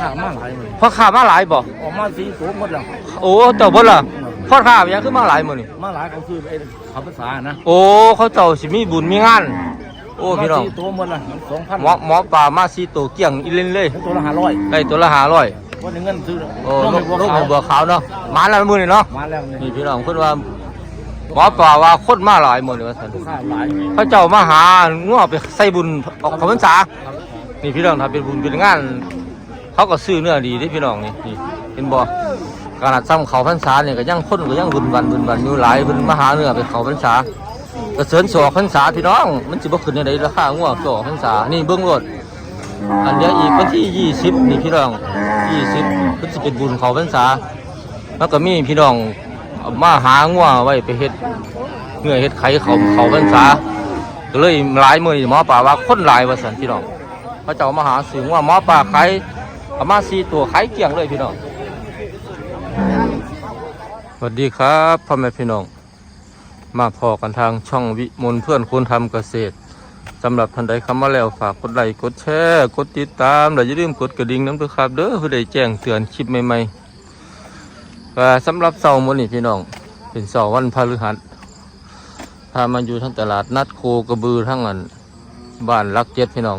ขามาหลายเลยพ่อค้ามาหลายบ่ออกมาสีตัวหมดแล้วโอ้เจ้าบ่ล่ะพ่อค้าเป็นหยังคือมาหลายมื้อนี่มาหลายก็คือไอ้เขาภาษานะโอ้เขาเจ้าสิมีบุญมีงานโอ้พี่น้องมาสี่ตัวหมดละสองพันหมอหมอปลามาซีโตวเกี่ยงอีเล่นเลยตัวละห้าร้อยได้ตัวละห้าร้อยวันนี้เงินซื้อโอ้ต้ลูองกไปบัวลูกขาวให้บัวขาวเนาะมาแล้วมื้อนี่เนาะมาแล้วนี่นี่พี่น้องเพิ่นว่าหมอปลาว่าคนมาหลายหมดเลยว่าซั่นข้าวหลายเขาเจ้ามาหางัวไปใส่บุญออกเขาพรรษานี่พี่น้องถ้าเป็นบุญเป็นงาน เขาก็ซื้อเนื้อดีเด้พี่น้องนี่นี่เห็นบ่ขนาดซ้ำเขาพรรษาเนี่ยก็ยังคนก็ยังบุญวันบุญวันอยู่หลายเพิ่นมหาเนื้อไปเขาพรรษาก็เสริญสอกพรรษาพี่น้อง มันสิบ่ขึ้นได้ราคางัวงสอกพรรษานี่เบิ่งรถอันเดียวอีกวันที่20นี่พี่น้อง20เพิ่นสิเป็นบุญเขาพรรษา แล้วก็มีพี่น้องมาหางัวงไว้ไปเฮ็ดเนื้อเฮ็ดไข่เขาเขาพรรษาก็เลยหลายมือหมอป่าว่าคนหลายว่าสันพี่น้องพระเจ้ามาหาสึงว่าหมอป่าไขาย เอามาสี่ตัวขายเกลี้ยงเลยพี่น้องสวัสดีครับพ่อแม่พี่น้อง มาพอกันทางช่องวิมลเพื่อนคนทำเกษตรสำหรับท่านใดเข้ามาแล้วฝากกดไลค์กดแชร์กดติดตามและอย่าลืมกดกระดิ่งน้ำด้วยครับ เด้อเพื่อได้แจ้งเตือนคลิปใหม่ๆและสำหรับเสาร์มื้อนี้พี่น้อง เป็นเสาร์วันพฤหัสพามาอยู่ทั้งตลาดนัดโคกระบือทั้งอันบ้านรักเจ็ดพี่น้อง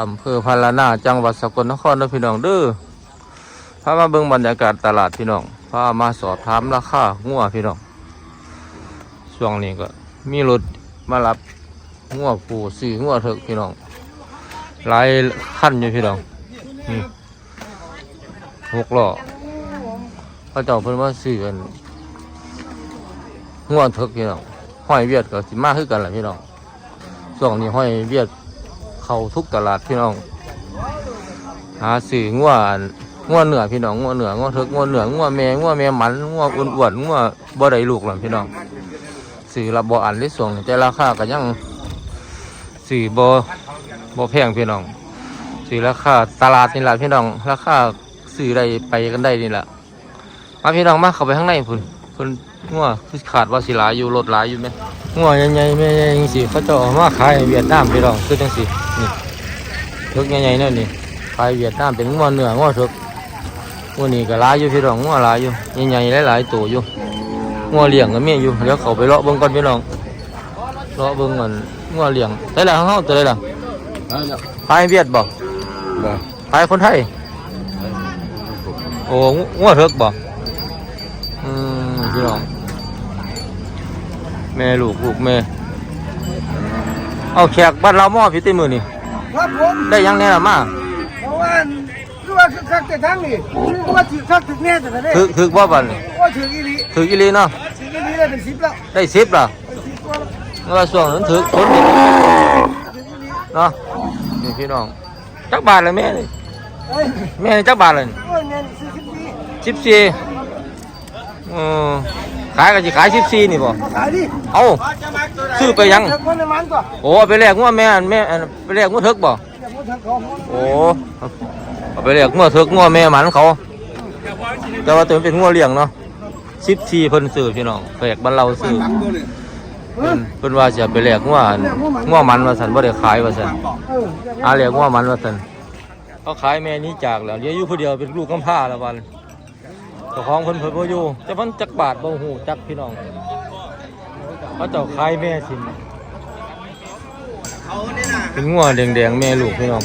อำเภอพารานาจังหวัดสกลนครนะพี่น้องเด้อพามาเบิ่งบรรยากาศตลาดพี่น้องพามาสอบถามราคางัวพี่น้องช่วงนี้ก็มีรถมารับงัวปูซื้องัวเถอะพี่น้องหลายขั้นอยู่พี่น้องนี่หกล้อพระเจ้าเพิ่นว่าซื้อกันงัวเถอะพี่น้องห้อยเวียดก็สิมากขึ้นกันแหละพี่น้องช่วงนี้ห้อยเวียด เข้าทุกตลาดพี่น้อง หาสื่องัวงัวเหนือพี่น้องงัวเหนืองัวเถิกงัวเหนืองัวแม่งัวแม่หมันงัวอ้วนๆงัวบ่ได้ลูกหรอกพี่น้องสื่อระบ่อันได้ส่งแต่ราคาก็ยังสื่อบ่บ่แพงพี่น้องสื่อราคาตลาดนี่แหละพี่น้อง ราคาสื่อใดไปกันได้นี่แหละมาพี่น้องมาเข้าไปข้างในพุ่นพุ่น งัวคือขาดว่าสิหลายอยู่รถหลายอยู่ไหมงัวใหญ่ๆแม่ใหญ่จังสิเขาจะเอามาขายเวียดนามพี่น้องคือจังสินี่ทึกใหญ่ๆนั่นนี่ขายเวียดนามเป็นงัวเนื้องัวทึกงัวนี่ก็หลายอยู่พี่น้องงัวหลายอยู่ใหญ่ๆหลายๆตัวอยู่งัวเลี้ยงก็มีอยู่เดี๋ยวเขาไปเลาะเบิ่งก่อนพี่น้องเลาะเบิ่งก่อนงัวเลี้ยงได้ละของเฮาตัวได้ละขายเวียดบ่ขายคนไทยโอ้งัวทึกบ่อืม พี่น้อง แม่ลูกลูกแม่ เอาแขกบ้านเราหม้อพี่ติมือนี่ครับผมได้ยังแน่ละมาเพราะว่าคือว่าคักแต่ทั้งนี่คือว่าถือคักถึงแน่แต่ละเด้ถือถือบ่บันนี่ว่าถืออีหลีถืออีหลีเนาะถืออีหลีได้เป็นสิบแล้วได้สิบล่ะเป็นสิบกว่าแล้วเมื่อช่วงนั้นถือคนนี่ถืออีหลีเนาะนี่พี่น้องจักบาทเลยแม่นี่เอ้ยแม่นี่จักบาทเลยโอ้ยแม่นี่ซื้อสิบปีสิ บสี่อืมขายกันสิขายสิบสี่นี่บ่มาขายดิเอาซื้อไปยังเธอคนในมันก็โอ้เอาไปแลกงวดแม่อันแม่อันไปแลกงวดถึกบ่อย่าพูดทางเขาโอ้เอาไปเรียกงัวเถือกงัวแม่หมันเขา แต่ว่าตัวมันเป็นงัวเลี้ยงเนาะสิบสี่เพิ่นซื้อพี่น้องแปลกบ้านเราซื้อเพิ่นเพิ่นว่าจะไปเรียกงัวอันงัวมันว่าสันบ่ได้ขายว่าสันเอออาเรียกงัวมันว่าสันเขาขายแม่นี้จากแล้วเหลี้ยอยู่ผู้เดียวเป็นลูกกำพร้าละวัน เจ้าของเพิ่นเพิ่นบ่อยู่แต่เพิ่นจักบาทบ่ฮู้จักพี่น้องเขาเจ้าขายแม่สินเป็นงัวแดงๆแม่ลูกพี่น้อง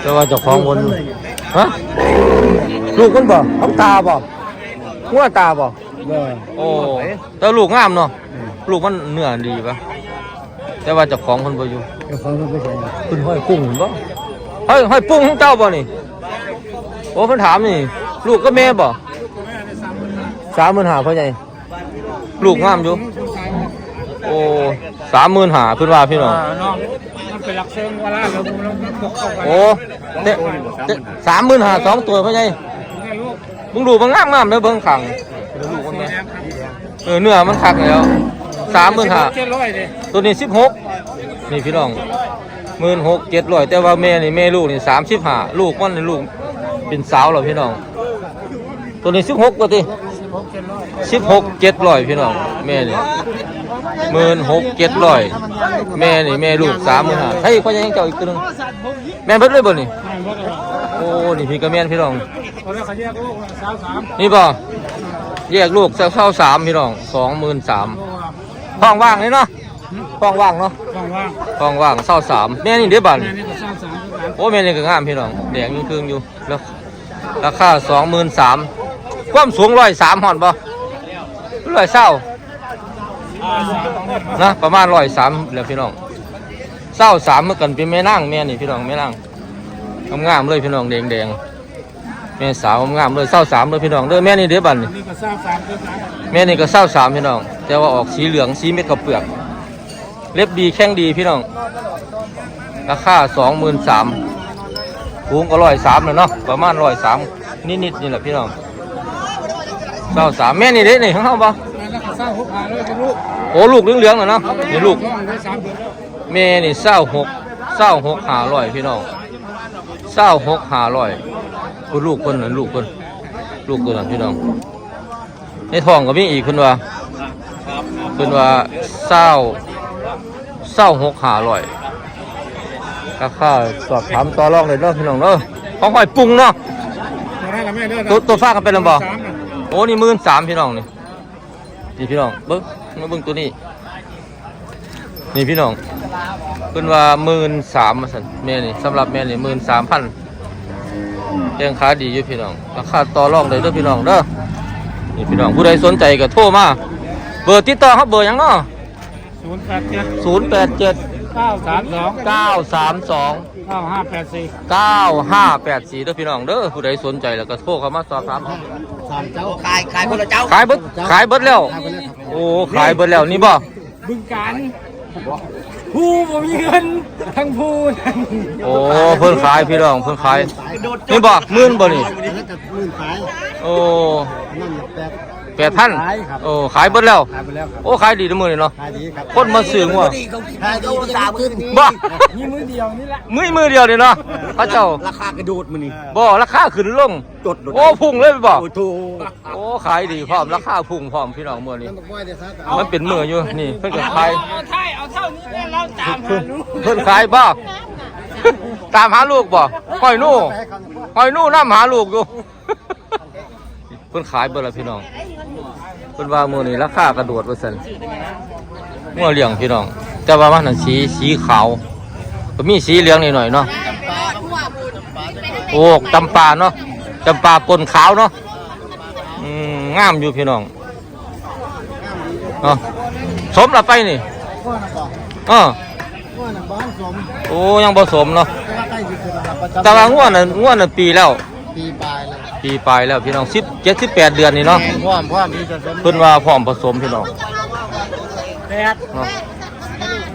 แต่ว่าเจ้าของคนฮะลูกคนบ่เขาตาบ่หัวตาบ่เด้อโอ้แต่ลูกงามเนาะลูกมันเนื้อดีปะแต่ว่าเจ้าของคนบ่อยู่เดี๋ยวฟังเพิ่นไปใส่คุณห้อยปุ้งเห็นบ่ ห้อยห้อยปุ้งของเจ้าบ่นี่โอ้เพิ่นถามนี่ ลูกก็แม่บ่สามหมื่นห้าเพิ่นใหญ่ลูกงามอยู่โอ้สามหมื่นห้าเพิ่นว่าพี่น้องน้องมันเป็นหลักเชิงว่าล่ะแล้วมึงลองตกเข้าไปโอ้เด็สามหมื่นห้าสองตัวเพิ่นใหญ่แม่ลูกมึงดูมันงามงามๆเด้อเบิ่งขังเดี๋ยวลูกมันแม่เออเนื้อมันคักแล้วสามหมื่นห้าเจ็ดร้อยเลยตัวนี้สิบหกนี่พี่น้อง หมื่นหกเจ็ดร้อยแต่ว่าแม่นี่แม่ลูกนี่สามสิบห้าลูกมันนี่ลูกเป็นสาวเหรอพี่น้อง ตัวนี้สิบหกตัวทีสิบหกเจ็ดร้อยพี่น้องแม่นี่หมื่นหกเจ็ดร้อยแม่นี่แม่ลูกสามหมื่นห้าให้พ่อยังเจ้าอีกตัวหนึงแม่เบิดเลยบ่นี่โอ้นี่พี่ก็แม่นพี่น้องนี่บ่ะแยกลูกเศร้าสามพี่น้องสองหมื่นสามห้องว่างเลยเนาะ ห้องว่างเนาะว่างห้องว่างเศร้าสามแม่นี่เด้บันๆนี่ก็สร้างสามกันโอ้แม่นี่ก็งามพี่น้องแดงยิ่งครึ่งอยู่แล้วราคาสองหมื่นสามความสูงร้อยสามหอนบ่ร้อยเศร้านะประมาณร้อยสามแล้วพี่น้องเศร้าสามเมื่อกันเป็นแม่นั่งแม่นี่พี่น้องแม่นั่งงามๆเลยพี่น้องแดงแดงๆแม่สาวงามๆเลยเศร้าสามเลยพี่น้องเด้อแม่นี่เด้บันนี่นี่ก็สร้างสามกันนะแม่นี่ก็เศร้าสามพี่น้อง แต่ว่าออกสีเหลืองสีเม็ดกับเปลือก เล็บดีแข้งดีพี่น้อง ราคาสองหมื่นสามสูงก็ร้อยสามเลยเนาะประมาณร้อยสามนิดๆนี่แหละพี่น้องเศร้าสามแม่นี่เด้นี่ข้างเฮาปะแล้วก็สร้างหกพันเลยก็ลูกโอ้ลูกเหลืองๆน่ะเนาะนี่ลูกสร้างได้สามเดือนแล้วแม่นี่เศร้าหกเศร้าหกหาร้อยพี่น้องเศร้าหกหาร้อยโอ้ลูกคนนั้นลูกคนลูกคนนั้นพี่น้องในท้องก็มีอีกคนว่าคนว่าเศร้า เศร้าหกหาร้อยราคาสอบถามต่อรองเลยเนาะพี่น้องเนาะของหอยปรุงเนาะตัวนั้นกับแม่เด้อตัวตัวฟ้ากันเป็นลำบากสามน่ะโอ้นี่หมื่นสามพี่น้องนี่นี่พี่น้องเบิ้งมาเบิ้งตัวนี้ นี่พี่น้องเพิ่นว่าหมื่นสามมาสันแม่นี่สำหรับแม่นี่หมื่นสามพันยังขาดีอยู่พี่น้อง ราคาต่อรองได้เด้อพี่น้องเด้อนี่พี่น้องผู้ใดสนใจก็โทรมา เบอร์ติดต่อครับเบอร์หยังเนาะ ศูนย์แปดเจ็ดศูนย์แปดเจ็ดเก้าสามสองเก้าสามสอง เก้าห้าแปดสี่เก้าห้าแปดสี่เด้อพี่น้องเด้อผู้ใดสนใจแล้วก็โทรเข้ามาสอบถามเอาสามเจ้าขายขายคนละเจ้าขายเบิดขายเบิดแล้ว โอ้ขายเบิดแล้วนี่บ่บึงการผู้ผมมีเงินทั้งผู้ทั้งโอ้เพิ่นขายพี่น้องเพิ่นขายนี่บ่หมื่นบ่นี่แล้วจะมื่นขายโอ้นั่นแปด แปดพันขายครับ โอ้ขายเบิดแล้ว ขายไปแล้วครับโอ้ขายดีทุกมื้อนี่เนาะขายดีครับคนมาซื้องัวขายดีสามขึ้นบ่นี่มือเดียวนี่แหละมือมือเดียวนี่เนาะพระเจ้าราคากระโดดมันนี่บ่ราคาขึ้นลงจดโอ้พุ่งเลยบ่โอ้โถโอ้ขายดีพร้อมราคาพุ่งพร้อมพี่น้องมื้อนี้น้ำบ่อยเดี๋ยวครับมันเป็นมื้ออยู่นี่เพิ่นก็ขายเอาเท่าเอาเท่านี้แล้วเราตามหาลูกเพิ่นขายบ่ตามหาลูกบ่ห้อยนู่ห้อยนู่นำหาลูกอยู่เพิ่นขายเบิดแล้วพี่น้องเพิ่นว่ามือนี้ราคากระโดดว่าซั่นงัวเลี้ยงพี่น้อง แต่ว่ามันน่ะสีสีขาวก็มีสีเหลืองนิดหน่อยเนาะโอ้จำปาเนาะจำปาปนขาวเนาะงามอยู่พี่น้องเนาะสมละไปนี่อกเออโอ้ยังผสมเนาะแต่ว่าใกล้สิขึ้นแล้วครับประจำแต่ว่างัวน่ะงัวน่ะปีแล้วปีปลายแล้ว ปีปลายแล้วพี่น้องสิบเจ็ดสิบแปดเดือนนี่เนาะแม่พร้อมพร้อมที่จะสมเพิ่นว่าพร้อมผสมพี่น้องแปดเนาะ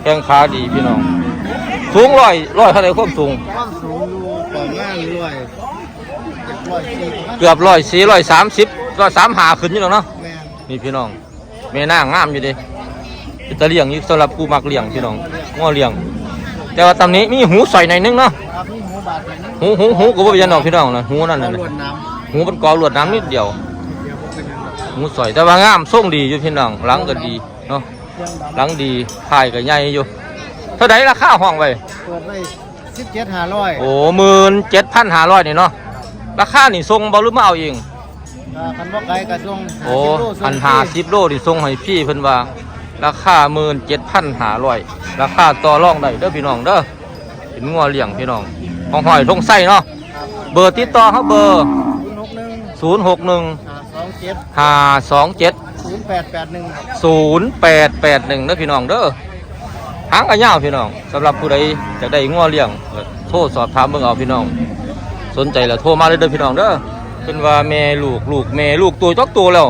แข้งขาดีพี่น้อง สูงร้อยร้อยเท่าไหร่ความสูงความสูงอยู่ประมาณร้อยเจ็ดร้อยสี่ประมาณเกือบร้อยสี่ร้อยสามสิบร้อยสามหาขึ้นอยู่แล้วเนาะแม่นนี่พี่น้องแม่นางงามอยู่เดิจะเลี้ยงอยู่สำหรับผู้มักเลี้ยงพี่น้องง้อเลี้ยง แต่ว่าตำนี้มีหูใส่หน่อยนึงเนาะครับนี่หมูบาดเลยนะหูหูหูก็บ่เป็นหยังดอกพี่น้องนะหูนั่นเอาน่ะลวดน้ หูมันกอลวดน้ำนิดเดียวำเดี๋ยวผมเป็นยังไงหูสอยแต่ว่างามทรงดีอยู่พี่น้องหลังก็ดีเนาะเครื่องดำหลังดีพายก็ใหญ่อยู่ เท่าไดราคาห้องไว้เปิดไว้สิบเจ็ดห้าร้อยโอ้หมื่นเจ็ดพันห้าร้อยนี่เนาะราคานี่ทรงบ่หรือมาเอาเองคันบ่ไกลกระทรวงโอ้อันหาสิบโลนี่ทรงให้พี่เพิ่นว่า ราคาหมื่นเจ็ดพันห้าร้อยราคาต่อรองได้เด้อพี่น้องเด้อเป็นงัวเลี้ยงพี่น้องของหอยทงไส้เนาะเบอร์ติดต่อเขาเบอร์ ศูนย์หกหนึ่งศูนย์หกหนึ่งห้าสองเจ็ดห้าสองเจ็ดศูนย์แปดแปดหนึ่งศูนย์แปดแปดหนึ่งเด้อพี่น้องเด้อหางกระยาวพี่น้องสำหรับผู้ใดจะได้งัวเลี้ยงก็โทรสอบถามเบิ่งเอาพี่น้อง สนใจแล้วโทรมาเลยเด้อพี่น้องเด้อเป็นว่าแม่ลูกลูกแม่ลูกตัวจักตัวแล้ว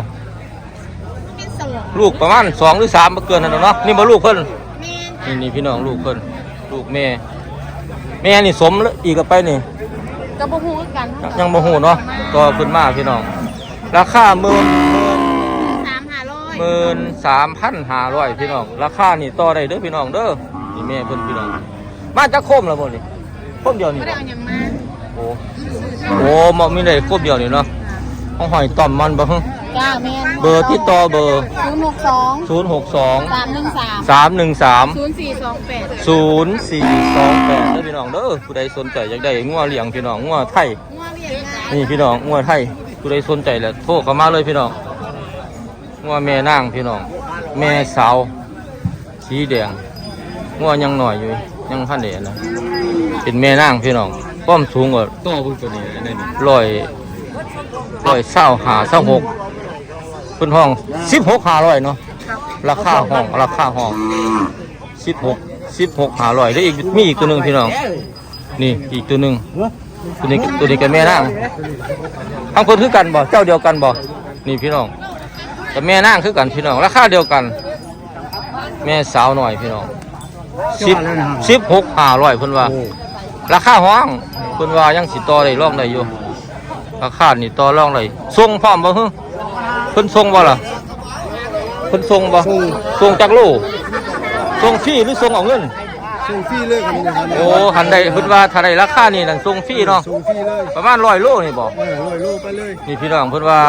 ลูกประมาณสองหรือสามบ่เกินนั่นดอกเนาะนี่บ่ลูกเพิ่นนี่นี่พี่น้องลูกเพิ่นลูกแม่ แม่นี่สมแล้วอีกกับไปนี่ ก็บ่ฮู้คือกันยังบ่ฮู้เนาะก็เพิ่นมาพี่น้อง ราคาหมื่นสามห้าร้อยหมื่นสามพันห้าร้อยพี่น้อง ราคานี่ต่อได้เด้อพี่น้องเด้อนี่แม่เพิ่นพี่น้อง มาจากโคมแล้วบ่นี่โคมเดียวนี่บ่ได้บ่เอาหยังมาโอ้โอ้มามีได้โคมเดียวนี่เนาะของหอยต่อมมันบ่ฮึแม่ จ้าแม่นเบอร์ติดต่อเบอร์ ศูนย์หกสองศูนย์หกสองสามหนึ่งสามสามหนึ่งสามศูนย์สี่สองแปดศูนย์สี่สองแปดเด้อพี่น้องเด้อผู้ใดสนใจอยากได้งัวเลี้ยงพี่น้องงัวไทย งัวเวียงนะนี่พี่น้องงัวไทยผู้ใดสนใจแล้วโทรเข้ามาเลยพี่น้องงัวแม่นางพี่น้อง แม่สาวสีแดงงัวยังหน่อยอยู่ยังพันเดชนะเป็นแม่นางพี่น้องความสูงกว่าตัวพุ่งตัวนี้นี่ร้อยร้อยเศร้าหาเศร้าหก เป็นห้องสิบหกหาร้อยเนาะราคาห้องราคาห้องสิบหกสิบหกหาร้อยได้วอีกมีอีกตัวหนึ่งพี่น้องนี่อีกตัวหนึ่งตัวนี้ตัวนี้กับแม่นางทั้งคนคือกันบ่เจ้าเดียวกันบ่นี่พี่น้องกับแม่นางคือกันพี่น้องราคาเดียวกัน แม่สาวหน่อยพี่น้องสิบสิบหกห้าร้อยเพิ่นว่า ราคาห้องเพิ่นว่ายังสิต่อได้ร่องได้อยู่ราคานี่ต่อร่องได้ส่งพร้อมบ่ฮึ เพิ่นส่งบ่ล่ะเพิ่นส่งบ่ส่งจากโลส่งฟรีหรือส่งเอาเงิน ส่งฟรีเลยครับเนี่ยครับโอ้หันได้เพิ่นว่าถ้าได้ราคานี่นั่นส่งฟรีเนาะส่งฟรีเลยประมาณร้อยโลนี่บ่ เออร้อยโลไปเลยนี่พี่น้องเพิ่นว่า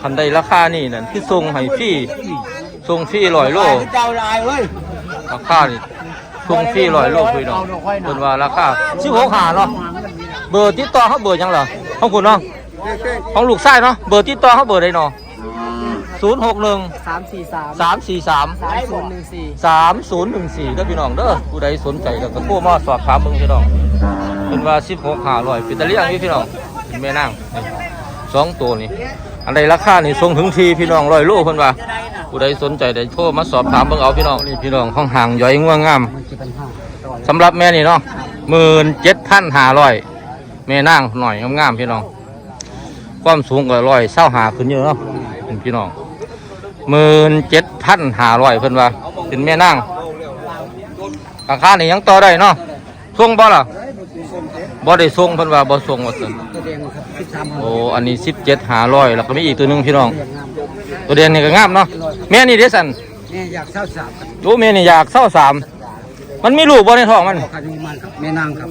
คันได้ราคานี่นั่นคือส่งให้ฟรีส่งฟรีร้อยโลเจ้าลายเว้ยราคานี่ส่งฟรีร้อยโลพี่น้องเพิ่นว่าราคา16หาเนาะเบอร์ติดต่อเขาเบอร์หยังล่ะของคุณเนาะเก่งของลูกชายเนาะเบอร์ติดต่อเขาเบอร์ใดเนาะ 061ๆสามสี่สาม343สามศูนย์หนึ่งสี่สามศูนย์หนึ่งสี่เด้อพี่น้องเด้อผู้ใดสนใจก็โทรมาสอบถามเบิ่งพี่น้องเป็นว่าสิบหกห้าร้อยเป็นตะเลียงอยู่พี่น้องเป็นแม่นางนี่สองตัวนี่อันใดราคานี่ส่งถึงทีพี่น้องร้อยโลเพิ่นว่าผู้ใดสนใจได้โทรมาสอบถามเบิ่งเอาพี่น้องนี่พี่น้องห้องห่างย่อยง่วงงามสำหรับแม่นี่เนาะหมื่นเจ็ดพันห้าร้อยแม่นางหน่อยงามๆพี่น้องความสูงก็ร้อยเศร้าหาขึ้นเยอะเนาะเป็นพี่น้อง หมื่นเจ็ดพันห้าร้อยเพิ่นว่าเป็นแม่นางราคานี่ยังต่อได้เนาะส่งบ่ล่ะบ่ได้ส่งเพิ่นว่าบ่ส่งว่าซั่นตัวแดงครับสิบสามโอ้อันนี้สิบเจ็ดห้าร้อยแล้วก็มีอีกตัวหนึงพี่น้อง ตัวแดงนี่ก็งามเนาะแม่นี่เด้สันเนี่ยอยากเศร้าสามโอ้แม่นี่อยากเศร้าสามมันมีลูกบ่ในท้องมันขยุมันครับแม่นางครับ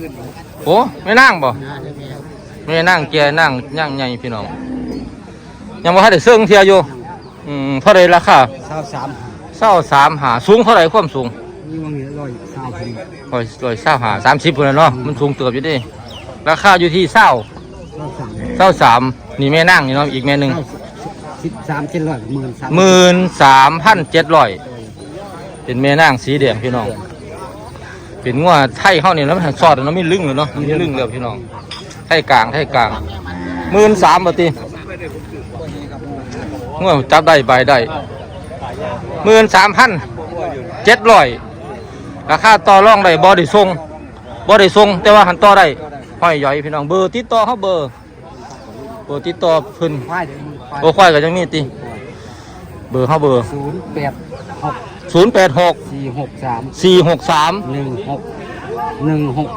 โอ้แม่นางบ่แม่นางแก่นางย่างใหญ่พี่น้องยังบ่ทันได้เซิงเทียอยู่ อืมเท่าไรราคาเศร้าสามเศร้าสามหาสูงเท่าไรความสูงนี่วังนี้ร้อยเศร้าพอดีร้อยร้อยเศร้าหาสามสิบคนเนาะมันสูงเติบอยู่เดิราคาอยู่ที่เศร้าเศร้าสามเศร้าสามนี่แม่นั่งนี่เนาะอีกแม่หนึ่งสิบสามเจ็ดร้อยหมื่นสามหมื่นสามพันเจ็ดร้อยเป็นแม่นั่งสีแดงพี่น้องเป็นงัวไทยเข้านี่แล้วมันสอดแล้วมันไม่ลึงเลยเนาะมันไม่ลึงเลยพี่น้องไทยกลางไทยกลางหมื่นสามบาที งัวจับได้ใบได้หมื่นสามพันเจ็ดร้อยราคาต่อรองได้บอได้ทรงบอได้ทรงแต่ว่าหันต่อได้ห้อยใหญ่พี่น้องเบอร์ติดต่อเขาเบอร์เบอร์ติดต่อเพิ่นควายเดี๋ยวมึงควายโอ้ควายก็ยังมีติเบอร์เขาเบอร์ศูนย์แปดหกศูนย์แปดหกสี่หกสามสี่หกสามหนึ่งหกหนึ่งหก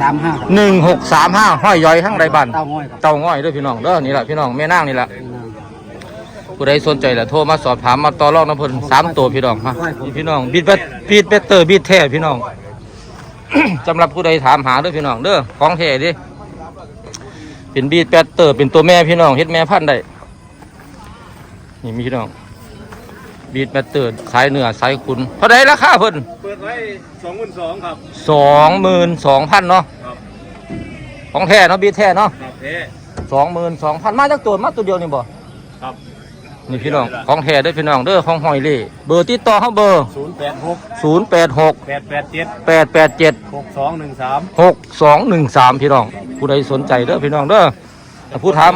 สามห้าครับหนึ่งหกสามห้าห้อยย้อยทั้งไรบ้านเต้าง่อยครับเต้าง่อยเด้วยพี่น้องเด้อนี่แหละพี่น้องแม่นางนี่แหละ ผู้ใดสนใจแหละโทรมาสอบถามมาต่อรองน้ำเพิ่นสามตัวพี่น้องฮะนี่พี่น้องบีดเบดบีดเบดเตอร์บีดแท้พี่น้อง สำหรับผู้ใดถามหาเด้อพี่น้องเด้อของแท้เดิเป็นบีดเบดเตอร์เป็นตัวแม่พี่น้องเฮ็ดแม่พันธุ์ได้นี่มีพี่น้องบีดเบดเตอร์สายเนื้อสายขุนเท่าไรราคาเพิ่นเปิดไว้สองหมื่นสองครับสองหมื่นสองพันเนาะครับของแท้เนาะบีแท้เนาะครับเท่สองหมื่นสองพันมาจากตัวมาตัวเดียวนี่บ่ครับ นี่พี่น้องของแท้เด้อพี่น้องเด้อของหอยเล่เบอร์ติดต่อเขาเบอร์ ศูนย์แปดหกศูนย์แปดหกแปดแปดเจ็ดแปดแปดเจ็ดหกสองหนึ่งสามหกสองหนึ่งสามพี่น้อง ผู้ใดสนใจเด้อพี่น้องเด้อผู้ถาม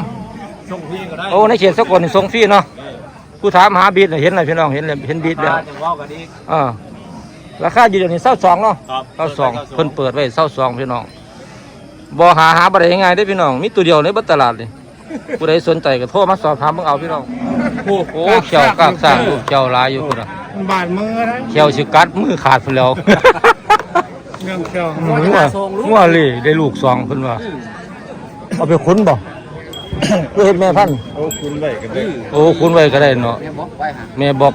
ส่งพี่ก็ได้โอ้ในเขตสกลนี่ส่งฟรีเนาะผู้ถามหาบีดน่ะเห็นอะไรพี่น้องเห็นเลยเห็นบีดแล้วจะว่ากันอีก อ่าราคาอยู่เดี๋ยวนี้เศร้าสองเนาะครับเศร้าสองเพิ่นเปิดไว้เศร้าสองพี่น้องบ่หาหาบ่ได้ง่ายๆเด้อพี่น้อง มีตัวเดียวในเบัดตลาดนี่ผู้ใดสนใจก็โทรมาสอบถามเบิ่งเอาพี่น้อง โอ้โหเขียวกากสร้างลูกเขียวหลายอยู่พุ่นน่ะบาดมือนะเขียวสิกัดมือขาดพุ่นแล้ว เรื่องเกี่ยวงัวงัวเลยได้ลูกสองเพิ่นว่า เอาไปขุนบ่ เพื่อเฮ็ดแม่พันธุ์โอ้คุณไว้กันได้โอ้ขุนไว้ก็ได้เนาะเนี่ยบอกไว้ฮะแม่บอก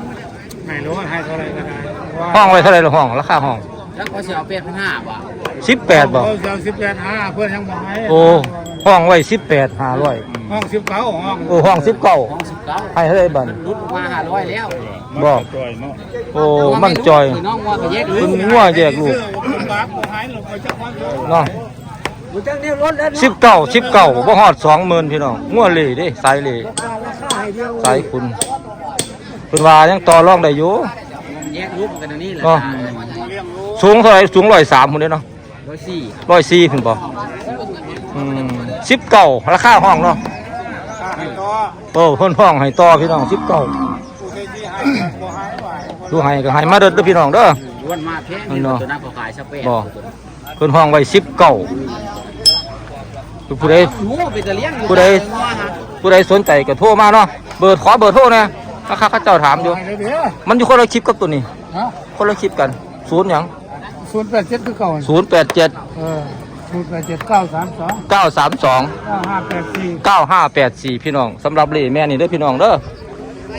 ไม่รู้ว่าให้เท่าไหรก็ได้ว่าห้องไว้เท่าไหร่ละห้องราคาห้องแล้วเขาจะเอาเป็ดพันห้าบ่18บ่เขาจะเอาสิบแปดห้าเพื่อนยังบอกให้โอ้ห้องไว้18 500 ห้องสิบเก้าห้องโอ้ห้องสิบเก้าของสิบเก้าให้เท่าไหรบันรุดมาห้าร้อยแล้วบอกจอยเนาะโอ้มันจอยน้องว่าก็แยกคุณงัวแยกลูกคุณบาปหายลงไปจากความเนาะกูจังนี่รถแล้วสิบเก้าสิบเก้าบ่ฮอดสองหมื่นพี่น้องงัวเหล่เด้สายเหล่ราคาให้เดียวสายคุณคุณว่ายังต่อรองได้อยู่แยกรูปกันอันนี้แหละเนาะสูงเท่าไหร่สูงร้อยสามคนเด้เนาะร้อยสี่ร้อยสี่ขึ้นป่อืม สิบเก้าราคาห้องเนาะให้ต่อโอ้เพิ่นห้องให้ต่อพี่น้องสิบเก้ากูเคยที่ให้บ่หายไหวดูให้ก็ให้มาเด้อเด้อพี่น้องเด้อล้วนมากแค่นี้ตัวนั้นก็ขายสเปรย์บ่เพิ่นห้องไว้สิบเก้าผู้ใดโอ้เป็นตะเลี้ยงผู้ใดผู้ใดสนใจก็โทรมาเนาะเบอร์ขอเบอร์โทรนะราคาเขาเจ้าถามอยู่ให้เดี๋ยวมันอยู่คนละคลิปกับตัวนี้ฮะคนละคลิปกันศูนย์หยังศูนย์แปดเจ็ดคือเก่าศูนย์แปดเจ็ดเออ ศูนย์แปดเจ็ดเก้าสามสองเก้าสามสองเก้าห้าแปดสี่เก้าห้าแปดสี่พี่น้องสำหรับเล่แม่นี่เด้อพี่น้องเด้อ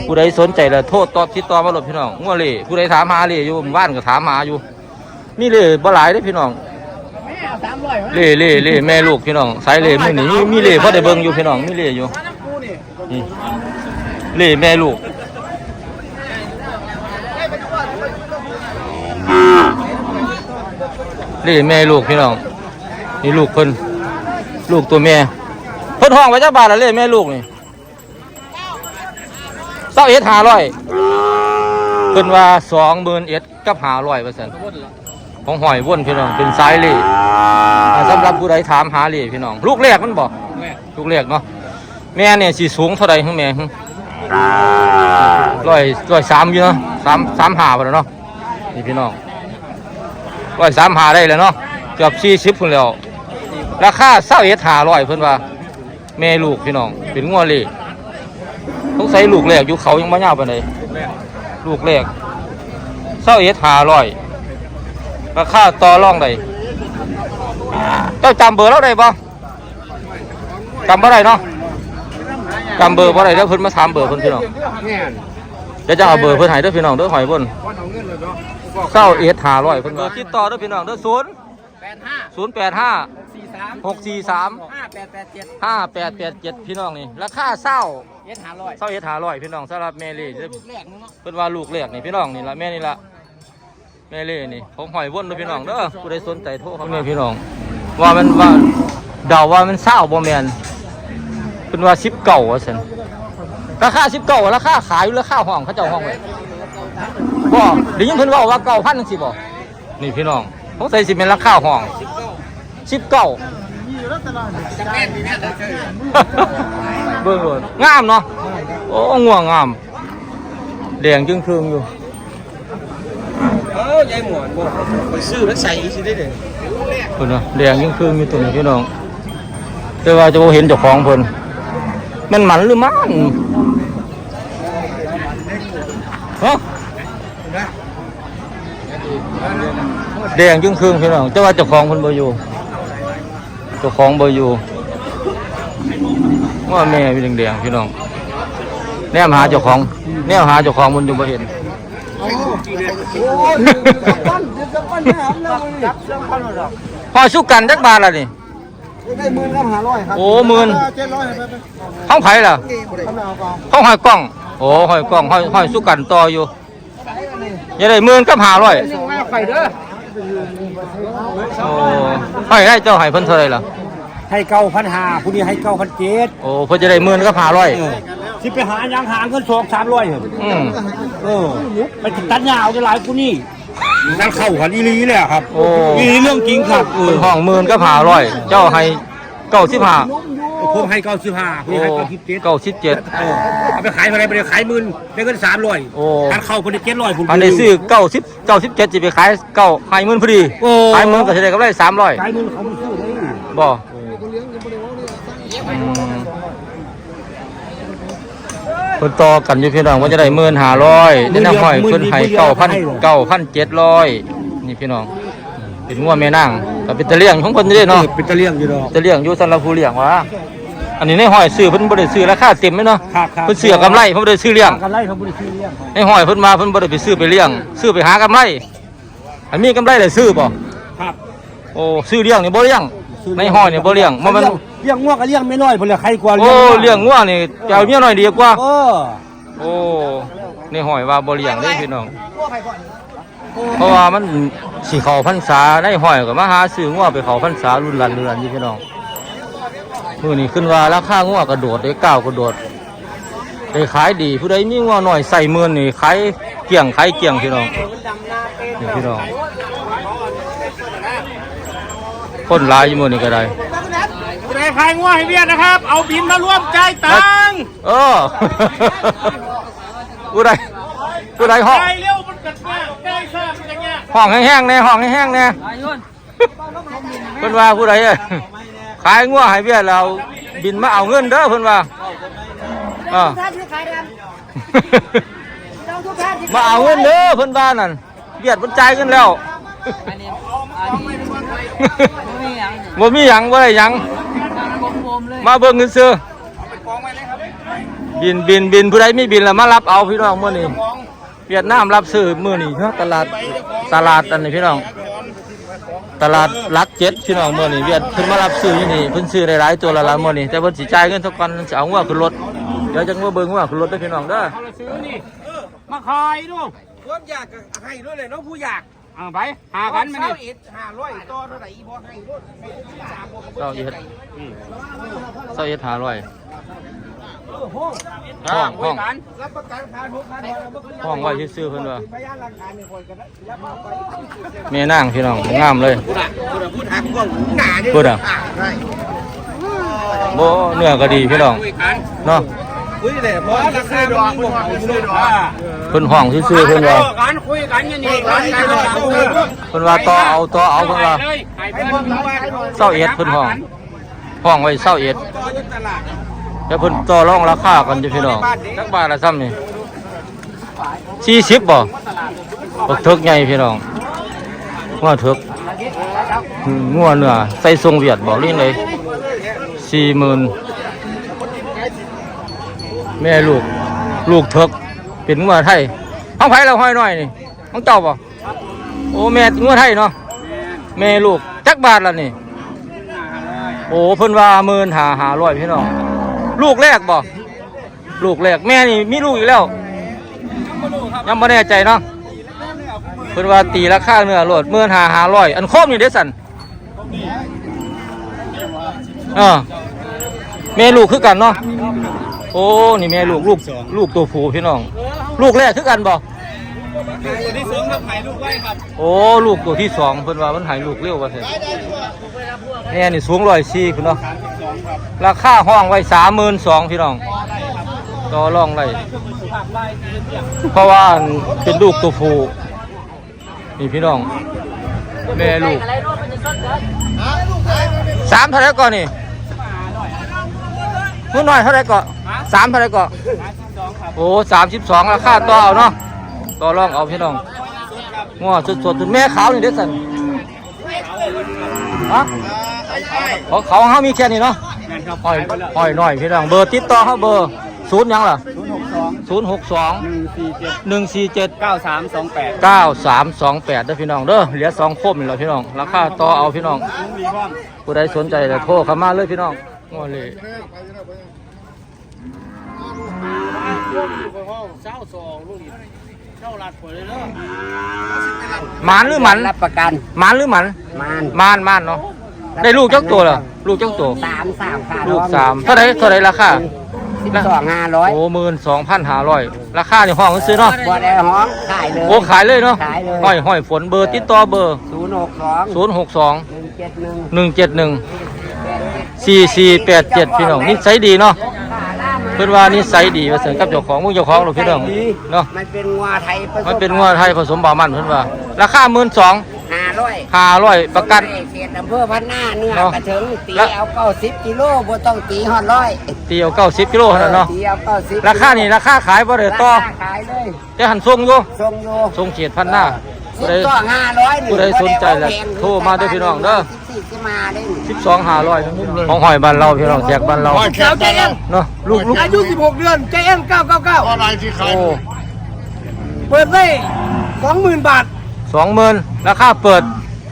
ผู้ใดสนใจแล้วโทษตอบติดต่อมาหลดพี่น้องงัวเล่ผู้ใดถามหาเล่อยู่บ้านก็ถามหาอยู่มีเล่บ่หลายเด้อพี่น้องเล่เล่เล่แม่ลูกพี่น้องสายเล่มื้อนี้มีเล่พอได้เบิ่งอยู่พี่น้องมีเล่อยู่นี่เล่แม่ลูกนี่แม่ลูกพี่น้อง นี่ลูกเพิ่นลูกตัวแม่เพิ่นห้องไว้จักบาทละเลยแม่ลูกนี่เศร้าเอ็ดหาร้อยเพิ่นว่าสองหมื่นเอ็ดกับหาร้อยเปอร์เซ็นต์ของหอยว่นพี่น้องเป็นสายเล่สำหรับผู้ใดถามหาเล่พี่น้อง ลูกแรกมันบอกลูกแรกเนาะแม่เนี่ยสีสูงเท่าใดของแม่หึร้อยร้อยสามอยู่เนาะสามสามหาไปแล้วเนาะนี่พี่น้องร้อยสามหาได้แล้วเนาะเกือบสี่สิบคนแล้ว ราคาเศร้าเอ็ดหาร้อยเพิ่อนว่าแม่ลูกพี่น้องเป็นงัวเล่ต้องใส่ลูกแรกอยู่เขายังไม่ยาวไปไหนลูกแรกเศร้าเอ็ดหาร้อยราคาต่อรองได้เจ้าจำเบอร์เราได้บ่จำเบ่ได้เนาะจำเบอร์บ่ได้เดี๋ยวเพิ่นมาถามเบอร์เพิ่นพี่น้องเดี๋ยวจะเอาเบอร์เพิ่นให้เด้อพี่น้องเด้อหอยเพิ่นเศร้าเอ็ดหาร้อยเพิ่นว่าติดต่อเด้อพี่น้องเด้อศูนย์แปดห้าศูนย์แปดห้า สี่สามหกสี่สามห้าแปดแปดเจ็ดห้าแปดแปดเจ็ดพี่น้องนี่ราคาเศร้าเอ็ดห้าร้อยเศร้าเอ็ดหาร้อยพี่น้องสำหรับแม่เล่เด้อลูกแรกนึงเนาะเพิ่นว่าลูกเล็กนี่พี่น้องนี่ละแม่นี่ละแม่เล่นี่ผมหอยวนเด้อพี่น้องเด้อผู้ใดสนใจโทรเข้ามาพี่น้อง ว่ามันว่าเดาว่ามันเศร้าบ่แม่นเพิ่นว่าสิบเก่าว่าซั่นราคาสิบเก่าราคาขายอยู่ราคาห้องเขาเจ้าห้องไว้บ่ได้ยินเพิ่นเว่าว่าเก่าพันจังซี่บ่นี่พี่น้องสงสัยสิเป็นราคาห้อง สิบเก่าจะแม่นดีแม่เลยเบิ่งโลดงามเนาะโอ้ง่วงงามแดงจึงครึงอยู่เออยายหมวนบอกไปซื้อแล้วใส่อีกสิได้เลยเพิ่นน่ะแดงยิ่งคือมีตัวนี้พี่น้องแต่ว่าจะบ่เห็นเจ้าของเพิ่นมันหมันหรือมันฮะแดงยิ่งคือพี่น้องแต่ว่าเจ้าของเพิ่นบ่อยู่ เจ้าของบ่อยู่ว่าแม่มีแดงๆพี่น้องแนมหาเจ้าของแนมหาเจ้าของมันอยู่บ่เห็นโอ้ยปั้นเดี๋ยวจะปั้นให้หามแล้วนี่จับเรื่องปั้นหรอกพอสุกันจักบาทล่ะนี่ได้หมื่นกับห้าร้อยครับโอ้หมื่นเจ็ดร้อยไปไปห้องไผล่ะทำไมเอาเปล่าห้องหอยกล้อง โอ้หอยกล้องหอยหอยสุกันต่ออยู่อยังได้หมื่นกับหาร้อย โอ้หอยได้เจ้าหอยเพิ่นเท่าไหรล่ะให้เก้าพันห้าผู้นี้ให้เก้าพันเจ็ดโอ้เพิ่นจะได้หมื่นกับหาร้อยสิไปหายังหาเงินสองสามร้อยเหรออืมเออไปตัดยาวจะหลายผู้นี่นั่นเข้ากันอีลีเลยครับโอ้อีลีเรื่องจริงครับเอเพิ่อนห้องหมื่นกับหาร้อย เจ้าให้เก้าสิบห้า ผมให้เก้าสิบห้าพี่โอ้ให้เก้าสิบเจ็ดเก้าสิบเจ็ดเออเอาไปขายอะไรไปเลยขายหมื่นได้เงินสามร้อยโอ้ การเข้าคนได้เจ็ดร้อยผมอันนี้ซื้อเก้าสิบเก้าสิบเจ็ดจะไปขายเก้าขายหมื่นพอดีโอ้ขายหมื่นก็จะได้กำไรสามร้อยขายหมื่นเขาไม่ซื้อเลยบ่เพิ่นต่อกันอยู่พี่น้องว่าจะได้หมื่นห้าร้อยนี่น้ำห้อยเพิ่นให้เก้าพันเก้าพันเจ็ดร้อยนี่พี่น้อง เป็นงัวแม่นางก็เป็นตะเลี่ยงของเพิ่นนี่เนาะเป็นตะเลียงอยู่ดอกตะเลี่ยงอยู่สันลภูเลี้ยงวะอันนี้ในห้อยซื้อเพิ่นบ่ได้ซื้อราคาเต็มไหมเนาะครับครับเพิ่นซื้อกำไรเพิ่นบ่ได้ซื้อเลี้ยงกันไล่เขาบริซื้อเลี้ยงในห้อยเพิ่นมาเพิ่นบ่ได้ไปซื้อไปเลี้ยง ซื้อไปหากำไรอันมีกำไรได้ซื้อบ่ครับโอ้ซื้อเลี้ยงนี่บ่เลี้ยงในห้อยนี่บ่เลี้ยงบ่แมันเลี้ยงงัวก็เลี้ยงไม่น้อยเพิ่นละใครกว่าโอ้เลี้ยงงัวนี่เจ้าเมียน้อยดีกว่าเออโอ้นี่หอยว่าบ่เลี้ยงเด้พี่น้อง เพราะว่ามันสิเข้าพรรษาได้หอยก็มาหาซื้องัวไปเข้าพรรษารุ่นหลันรุ่นหลันอยู่พี่น้องมื้อนี้ขึ้นว่าราคางัวกระโดดได้ก้าวกระโดดได้ขายดีผู้ใดมีงัวน้อยใส่หมื่นนี่ขายเกลี้ยงขายเกลี้ยงพี่น้องนี่พี่น้องคนหลายอยู่มื้อนี้ก็ได้ใครขายงัวให้เวียดนะครับ เอาบินมาร่วมใจายตังค์เออผู้ใดผู้ใดห้องใจเร็วมันกัดง่ายใจซ่ามันกัดง่าย ห้องแห้งๆแน่ห้องแห้งๆแน่เพิ่นว่าผู้ใดอะขายงัวให้เบี้ยเราบินมาเอาเงินเด้อเพิ่นว่าอ่ามาเอาเงินเด้อเพิ่นว่านั่นเบียดเพิ่นจ่ายเงินแล้วบ่มีหยังบ่ได้หยังมาเบิ่งเงินซื้อบินบินบินผู้ใดมีบินแล้วมารับเอาพี่น้องมื้อนี้ เวียดนามรับซื้อมื้อนี้เนาะตลาดตลาดอันนี้พี่น้อง ตลาดรักเจ็ดพี่น้องมื้อนี้เวียดเพิ่นมารับซื้ออยู่นี่เพิ่นซื้อได้หลายตัวละละมื้อนี้แต่เพิ่นสิจ่ายเงินสักวันจะเอางัวขึ้นรถเดี๋ยวจังว่าเบิ่งงัวขึ้นรถเด้อพี่น้องเด้อซื้อนี่มาขายดูความอยากก็ให้ด้วยเลยเนาะผู้อยากเอาไปหากันมาเช้านี่อิด500ต่อเท่าไหร่อีบ่ให้ด้วยเศร้าเอ็ดเศร้าเอ็ดหาร้อย ห้องห้องห้องรับประกันค่าทุกค่อนบ่คืนห้องไว้ซื่อเพิ่นว่าพยานหลักฐานนี่คนก็รับเอาไปแม่นางพี่น้องงามเลยพูดอะพูดอะพูดหักกล้องหนาดิพูดอะใช่โบเนื้อก็ดีพี่น้องเนาะคุยเลยพอราคาดอกซื้อดอกเพิ่นห้องซื่อๆเพิ่นว่ากันคุยกันอนี้กันเพิ่นว่าต่อเอาต่อเอาเพิ่นว่าเลยให้เพิ่นเศร้าเอ็ดเพิ่นห้องห้องไว้เศร้าเอ็ด ต่อยุตลาดแล้วเพิ่นต่อรองราคากันอยู่พี่น้องจักบาทละซ้ำนี่40บ่บักเถิกใหญ่พี่น้องงัวเถิกงัวเนื้อใส่ทรงเวียดบ่ลิ้นเลย40,000แม่ลูกลูกเถิกเป็นงัวไทยห้องไผเราห้อยหน้อยนี่ห้องเจ้าบ่โอ้แม่งัวไทยเนาะแม่ลูกจักบาทละนี่โอ้เพิ่นว่าหมื่นหาหาร้อยพี่น้อง ลูกแรกบ่ลูกแรกแม่นี่มีลูกอีกแล้ว ยังไม่แน่ใจเนาะเพิ่นว่าตีราคาเนื้อโลดหมื่นหาหาร้อยอันโคมนี่เด้สันเออแม่ลูกคือกันเนาะโอ้นี่แม่ลูกลูกลูกตัวผู้พี่น้อง ลูกแรกคือกันบ่ที่ซื้อมาขายลูกไว้ครับโอ้ลูกตัวที่สองเพิ่นว่ามันหายลูกเร็วว่าซั่นแม่นี่สูงร้อยสี่พี่น้อ ราคาห้องไว้สามหมื่นสองพี่น้องต่อรองไรเพราะว่าเป็นลูกตัวผู้นี่พี่น้องแม่ลูกสามเท่าไรก่อนนี่ผู้น้อยเท่าไรก่อนสามเท่าไรก่อนโอ้สามสิบสองราคาต่อเอาเนาะต่อรองเอาพี่น้องง้อสดๆแม่ขาวนี่เด็ดสันฮะ ของเขาเขามีแค่นี้เนาะหอยหอยหน่อยพี่น้องเบอร์ติดต่อเขาเบอร์ศูนย์หยังล่ะศูนย์หกสองหนึ่งสี่เจ็ดเก้าสามสองแปดเก้าสามสองแปดเด้อพี่น้องเด้อเหลือสองโคมนี่แหละพี่น้องราคาต่อเอาพี่น้องผู้ใดสนใจจะโทรเข้ามาเลยพี่น้องง้อเลยเช้าสองลูกอีกเช้าลัดผลเลยเนาะหมานหรือหมันรับประกันหมานหรือหมันมานหมานหมานเนาะ ได้ลูกจักตัวเหรอลูกจักตัว สามสามค่ะลูกสามเท่าไหรเท่าไหรราคา สิบสองห้าร้อยโอ้หมื่นสองพันห้าร้อยราคาในห้องซื้อเนาะบ่ได้ห้องขายเลย โอ้ขายเลยเนาะขายเลย ห้อยห้อยฝนเบอร์ติดต่อเบอร์ศูนย์หกสองศูนย์หกสองหนึ่งเจ็ดหนึ่งหนึ่งเจ็ดหนึ่งสี่สี่แปดเจ็ดพี่น้องนิสัยดีเนาะเพื่อนว่านิสัยดีมาเสริมกับเจ้าของมุ้งเจ้าของหรอกพี่น้องเนาะมันเป็นงัวไทยผสมันเป็นงัวไทยผสมบามันเพื่อนว่า ราคาหมื่นสองห้า ร้อยห้าร้อยประกัน เขตอำเภอพันนาเนื้อเนาะกระเถิงตีแล้ว เอาเก้าสิบกิโลบ่ต้องตีหอดร้อยตีเอาเก้าสิบกิโลเท่านั้นเนาะ ตีเอาเก้าสิบราคานี่ราคาขายบ่ได้ต่อราคาขายเลยจะหันส่งอยู่ส่งอยู่ส่งเขียดพันหน้าสิผู้บใดสองห้าร้อยผู้ใดสนใจแล้วโทรมาเด้อพี่น้องเด้อ สิบสี่สิมาเด้อ สิบสองห้าร้อยของหอยบ้านเราพี่น้องแจกบ้านเราเจ้าใจเอ็มเนาะลูกลูกอายุ 16 เดือนใจเอ็ม999อะไรที่ขายโอ้เปิดได้ 20,000 บาท สองหมื่นราคาเปิด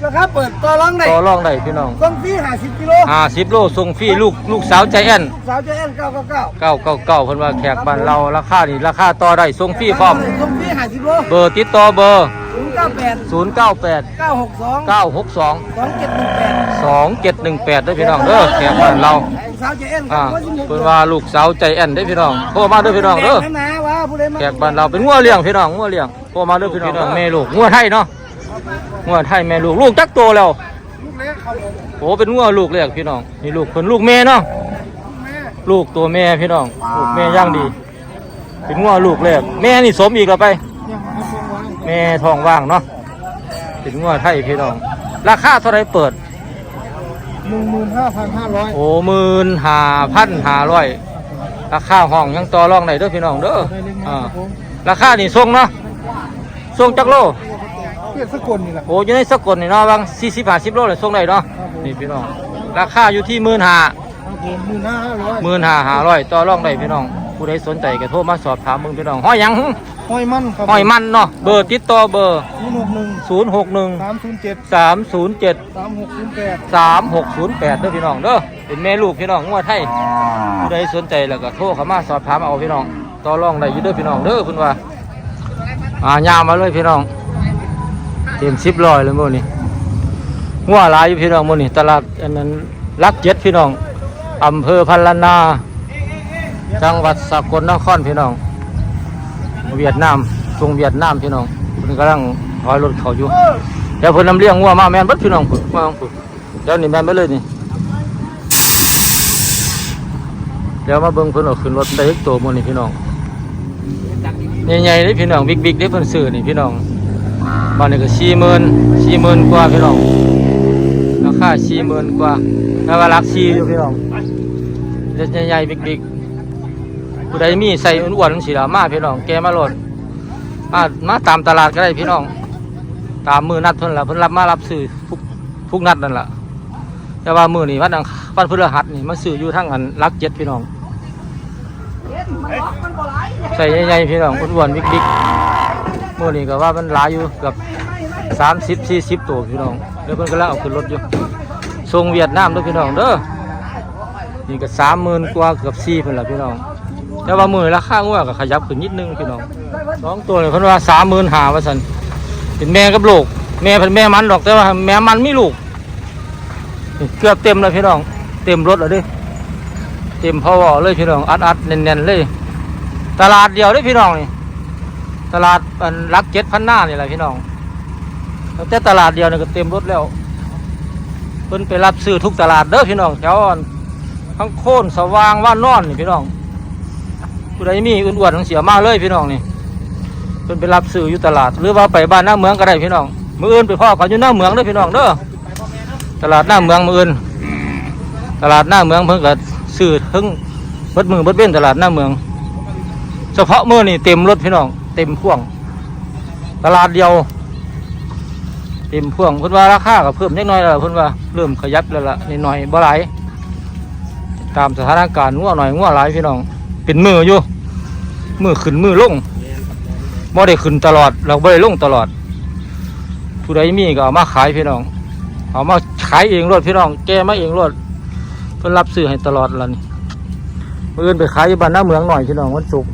ราคาเปิดต่อรองได้ต่อรองได้พี่น้องส่งฟรี50กิโลห้าสิบโลส่งฟรีลูกลูกสาวใจแอนลูกสาวเจะแอน999เก้าเก้าเก้าเพิ่นว่าแขกบ้านเราราคานี่ราคาต่อได้ส่งฟรีพร้อมส่งฟรี50โลเบอร์ติดต่อเบอร์098ศูนย์เก้าแปด962เก้าหกสอง2718สองเจ็ดหนึ่งแปดด้วยพี่น้องเด้อแขกบ้านเราลูกสาวเจะแอนอ่าเพิ่นว่าลูกสาวใจแอนได้อพี่น้องโทรมาเด้อพี่น้องเด้อแม่นะว่า ผู้ใดมาแขกบ้านเราเป็นงัวเลี้ยงพี่น้องงัวเลี้ยงโทรมาเด้อพี่น้องแม่ลูกงัวไทยเนาะงัวไทยแม่ลูกลูกจักโตแล้วลูกเล็กครับผมโอ้เป็นงัวลูกแรกพี่น้องนี่ลูกเพิ่นลูกแม่เนาะแม่ลูกตัวแม่พี่น้องลูกแม่ย่างดี เป็นงัวลูกแรกแม่นี่สมอีกแล้วไปยังมาส่งวางแม่ท้องว่างเนาะเป็นงัวไทยพี่น้อง ราคาเท่าไรเปิด15,500โอ้หมื่นห้าพันห้าร้อยราคาห้องยังต่อรองได้เด้อพี่น้องเด้อได้เล็กน้ ออ่ายครับผมราคานี่ส่งเนาะส่งจักโล เพื่อนสกลนี่แหละโอ้อยู่ในสกลนี่เนาะบางสี่สิบห้าสิบโลเลยส่งได้เนาะนี่พี่น้องราคาอยู่ที่หมื่นห้าครับผม15,500หมื่นห้าห้าร้อยต่อรองได้พี่น้อง ผู้ใดสนใจก็โทรมาสอบถามมึงพี่น้องห้อยหยังหึห้อยมันครับห้อยมันเนาะเบอร์ติดต่อเบอร์061ศูนย์หกหนึ่ง307สามศูนย์เจ็ด3608สามหกศูนย์แปดเด้อพี่น้องเด้อเป็นแม่ลูกพี่น้องงัวไทยผู้ใดสนใจแล้วก็โทรเข้ามาสอบถามเอาพี่น้อง ต่อรองได้อยู่เด้อพี่น้องเด้อเพิ่นว่าอ่ายามมาเลยพี่น้องเต็มสิบร้อยเลยมื้อนี้งัวหลายอยู่พี่น้องมื้อนี้ตลาดอันนั้นรักเจ็ดพี่น้องอำเภอพันลนา จังหวัดสกลนครพี่น้อง เวียดนามทรงเวียดนามพี่น้องเพิ่นกำลังถอยรถเขาอยู่เดี๋ยวเพิ่นนำเลี้ยงงัวมาแม่นบัดพี่น้องพุ่นมาพุ่นเดี๋ยวนี่แม่นไปเลยนี่เดี๋ยวมาเบิ่งเพิ่นเอาขึ้นรถได้อีกตัวมื้นี่พี่น้อง ใหญ่ๆเด้พี่น้องบิ๊กๆเด้เพิ่นซื้อนี่พี่น้องบ้านนี้ก็40,000 40,000กว่าพี่น้องราคา40,000กว่าแต่ว่ารัก4อยู่พี่น้องเด็ดใหญ่ๆบิ๊กๆผู้ใดมีใส่อ้วนๆจังซี่ล่ะมาพี่น้องแกมาโลดมามาตามตลาดก็ได้พี่น้อง ตามมือนัดเพิ่นละเพิ่นรับมารับซื้อทุกทุกนัดนั่นแหละแต่ว่ามือนี่วันอังวันพฤหัสนี่มาซื้ออยู่ทั้งอันรักเจ็ดพี่น้อง ใส่ใหญ่ๆพี่น้องอ้วนๆบิ๊กๆมือนี่ก็ว่ามันหลายอยู่เกือบสามสิบสี่สิบตัวพี่น้องเดี๋ยวเพิ่นก็แล้วเอาขึ้นรถอยู่ส่งเวียดนามด้วยพี่น้องเด้อนี่ก็สามหมื่นกว่าเกือบสี่เพิ่นละพี่น้องแต่ว่ามือราคางัวก็ขยับขึ้นนิดนึงพี่น้องสองตัวนี่เพิ่นว่าสามหมื่นหาว่าซั่นเป็นแม่กับลูกแม่เป็นแม่มันดอกแต่ว่าแม่มันไม่ลูกเกือบเต็มเลยพี่น้อง เต็มรถเลยดิ เต็มพอวอเลยพี่น้องอัดอัดๆแน่นๆเลย ตลาดเดียวเด้พี่น้องนี่ตลาดอันรักเจ็ดพันหน้านี่แหละพี่น้องแต่ตลาดเดียวนี่ก็เต็มรถแล้วเพิ่นไปรับซื้อทุกตลาดเด้อพี่น้องแถวทั้งโค่นสว่างว่านนอนนี่พี่น้องผู้ใดมีอ้วนๆทั้งเสียมากเลยพี่น้องนี่เพิ่นไปรับซื้ออยู่ตลาด หรือว่าไปบ้านหน้าเมืองก็ได้พี่น้องมืออื่นไปพ่อเขาอยู่หน้าเมืองเด้อพี่น้องเด้อตลาดหน้าเมืองมืออื่นตลาดหน้าเมืองเพิ่นก็ ซื้อถึงเบิดมือเบิดเบ้นตลาดหน้าเมือง เฉพาะมื้อนี่เต็มรถพี่น้องเต็มพ่วง ตลาดเดียว เต็มพ่วงเพิ่นว่าราคาก็เพิ่มนิดหน่อยแล้วล่ะเพิ่นว่าเริ่มขยับแล้วล่ะนิดหน่อยบ่หลายตามสถานการณ์งัวหน่อยงัวหลายพี่น้องเป็นมืออยู่มือขึ้นมือลงบ่ได้ขึ้นตลอดเราบ่ได้ลงตลอด ผู้ใดมีก็เอามาขายพี่น้อง เอามาขายเองรถพี่น้อง แกมาเองรถ พิ่นรับซื้อให้ตลอดแล้วนี่เมื้อนไปขายอยู่บ้านหน้าเมืองหน่อยพี่น้องวันศุกร์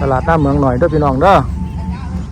ตลาดหน้าเมืองหน่อยเด้อพี่น้องเด้อ